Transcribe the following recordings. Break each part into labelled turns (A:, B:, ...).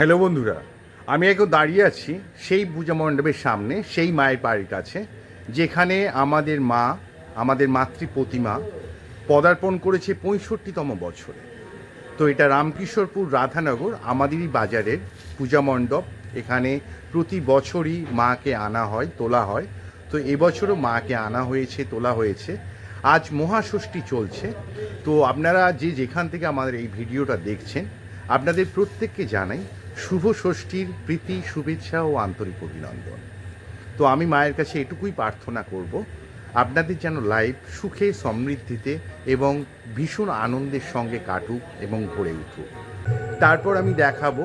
A: Hello বন্ধুরা, আমি এখন দাঁড়িয়ে আছি সেই পূজা মণ্ডপের সামনে, সেই মায়ের বাড়ির কাছে, যেখানে আমাদের মা, আমাদের মাতৃ প্রতিমা পদার্পণ করেছে পঁয়ষট্টিতম বছরে। তো এটা রামকিশোরপুর রাধানগর, আমাদেরই বাজারের পূজা মণ্ডপ। এখানে প্রতি বছরই মাকে আনা হয়, তোলা হয়। তো এবছরও মাকে আনা হয়েছে, তোলা হয়েছে। আজ মহাষষ্ঠী চলছে। তো আপনারা যে যেখান থেকে আমাদের এই ভিডিওটা দেখছেন আপনাদের প্রত্যেককে জানাই শুভ ষষ্ঠীর প্রীতি, শুভেচ্ছা ও আন্তরিক অভিনন্দন। তো আমি মায়ের কাছে এটুকুই প্রার্থনা করব, আপনাদের যেন লাইফ সুখে, সমৃদ্ধিতে এবং ভীষণ আনন্দের সঙ্গে কাটুক এবং ভরে উঠুক। তারপর আমি দেখাবো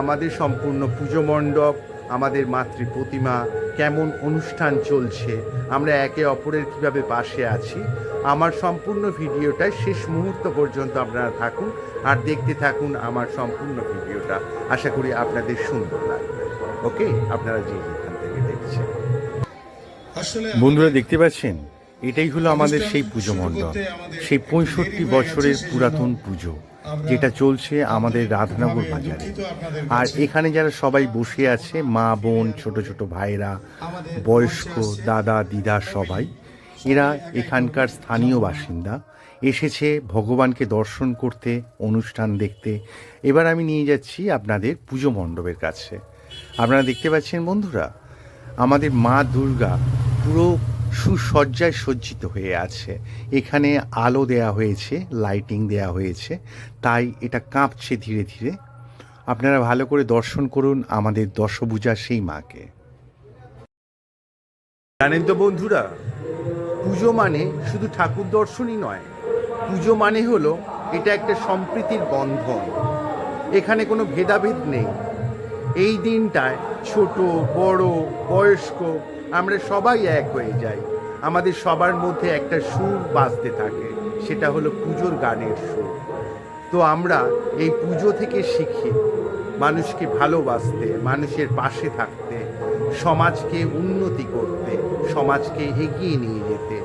A: আমাদের সম্পূর্ণ পুজো মণ্ডপ আমাদের মাতৃ প্রতিমা কেমন অনুষ্ঠান চলছে আমরা একে অপরের কীভাবে পাশে আছি আমার সম্পূর্ণ ভিডিওটা শেষ মুহূর্ত পর্যন্ত আপনারা থাকুন আর দেখতে থাকুন আমার সম্পূর্ণ ভিডিওটা। আশা করি আপনাদের সুন্দর লাগবে। ওকে আপনারা যে যেখান থেকে দেখছেন। বন্ধুরা দেখতে পাচ্ছেন? এটাই হলো আমাদের সেই পুজো মণ্ডপ। সেই পঁয়ষট্টি বছরের পুরাতন পুজো। যেটা চলছে আমাদের রাধানগর বাজারে। আর এখানে যারা সবাই বসে আছে মা বোন ছোট ছোট ভাইরা বয়স্ক দাদা দিদা সবাই এরা এখানকার স্থানীয় বাসিন্দা। এসেছে ভগবানকে দর্শন করতে অনুষ্ঠান দেখতে। এবার আমি নিয়ে যাচ্ছি আপনাদের পুজো মণ্ডপের কাছে। আপনারা দেখতে পাচ্ছেন বন্ধুরা আমাদের মা দুর্গা পুরো সুসজ্জায় সজ্জিত হয়ে আছে। এখানে আলো দেয়া হয়েছে লাইটিং দেয়া হয়েছে, তাই এটা কাঁপছে ধীরে ধীরে। আপনারা ভালো করে দর্শন করুন আমাদের দশভূজা সেই মাকে। জানেন তো বন্ধুরা, পুজো মানে শুধু ঠাকুর দর্শনই নয়, পুজো মানে হলো এটা একটা সম্প্রীতির বন্ধন। এখানে কোনো ভেদাভেদ নেই। এই দিনটায় ছোট, বড়, বয়স্ক আমরা সবাই এক হয়ে যাই। আমাদের সবার মধ্যে একটা সুর বাজতে থাকে, সেটা হলো পুজোর গানের সুর। তো আমরা এই পুজো থেকে শিখি মানুষকে ভালোবাসতে, মানুষের পাশে থাকতে, সমাজকে উন্নতি করতে, সমাজকে এগিয়ে নিয়ে যেতে,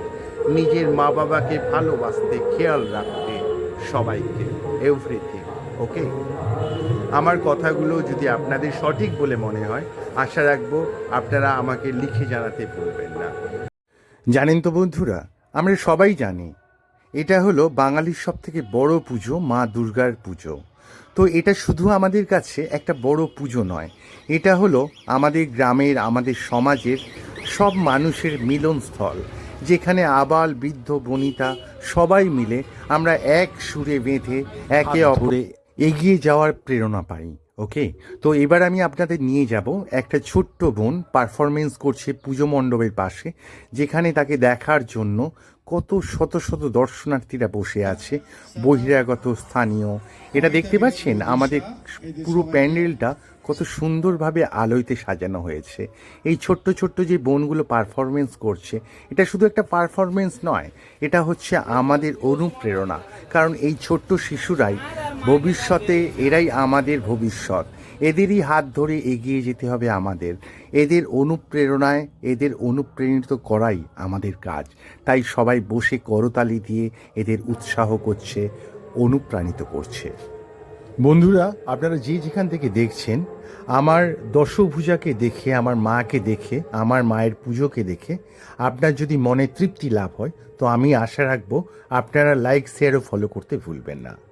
A: নিজের মা বাবাকে ভালোবাসতে, খেয়াল রাখতে সবাইকে এভরিথিং ওকে আমার কথাগুলো যদি আপনাদের সঠিক বলে মনে হয় আশা রাখব আপনারা আমাকে লিখে জানাতে ভুলবেন না। জানেন তো বন্ধুরা আমরা সবাই জানি এটা হলো বাঙালির সব থেকে বড় পুজো মা দুর্গার পুজো। তো এটা শুধু আমাদের কাছে একটা বড় পুজো নয় এটা হলো আমাদের গ্রামের আমাদের সমাজের সব মানুষের মিলনস্থল যেখানে আবাল বৃদ্ধ বনিতা সবাই মিলে আমরা এক সুরে বেঁধে একে অপরে এগিয়ে যাওয়ার প্রেরণা পাই। ওকে তো এবার আমি আপনাদের নিয়ে যাব একটা ছোট্ট বোন পারফরমেন্স করছে পুজো মণ্ডপের পাশে, যেখানে তাকে দেখার জন্য কত শত শত দর্শনার্থীরা বসে আছে, বহিরাগত, স্থানীয়। এটা দেখতে পাচ্ছেন, আমাদের পুরো প্যান্ডেলটা কত সুন্দরভাবে আলোইতে সাজানো হয়েছে। এই ছোট্ট ছোট্ট যে বোনগুলো পারফরমেন্স করছে, এটা শুধু একটা পারফরমেন্স নয়, এটা হচ্ছে আমাদের অনুপ্রেরণা। কারণ এই ছোট্ট শিশুরাই ভবিষ্যতে, এরাই আমাদের ভবিষ্যৎ। এদেরই হাত ধরে এগিয়ে যেতে হবে আমাদের। এদের অনুপ্রেরণায়, এদের অনুপ্রেরিত করাই আমাদের কাজ। তাই সবাই বসে করতালি দিয়ে এদের উৎসাহ করছে, অনুপ্রাণিত করছে। বন্ধুরা, আপনারা যে যেখান থেকে দেখছেন, আমার দশভূজাকে দেখে, আমার মাকে দেখে, আমার মায়ের পুজোকে দেখে, আপনার যদি মনে তৃপ্তি লাভ হয়, তো আমি আশা রাখব আপনারা লাইক শেয়ার ও ফলো করতে ভুলবেন না।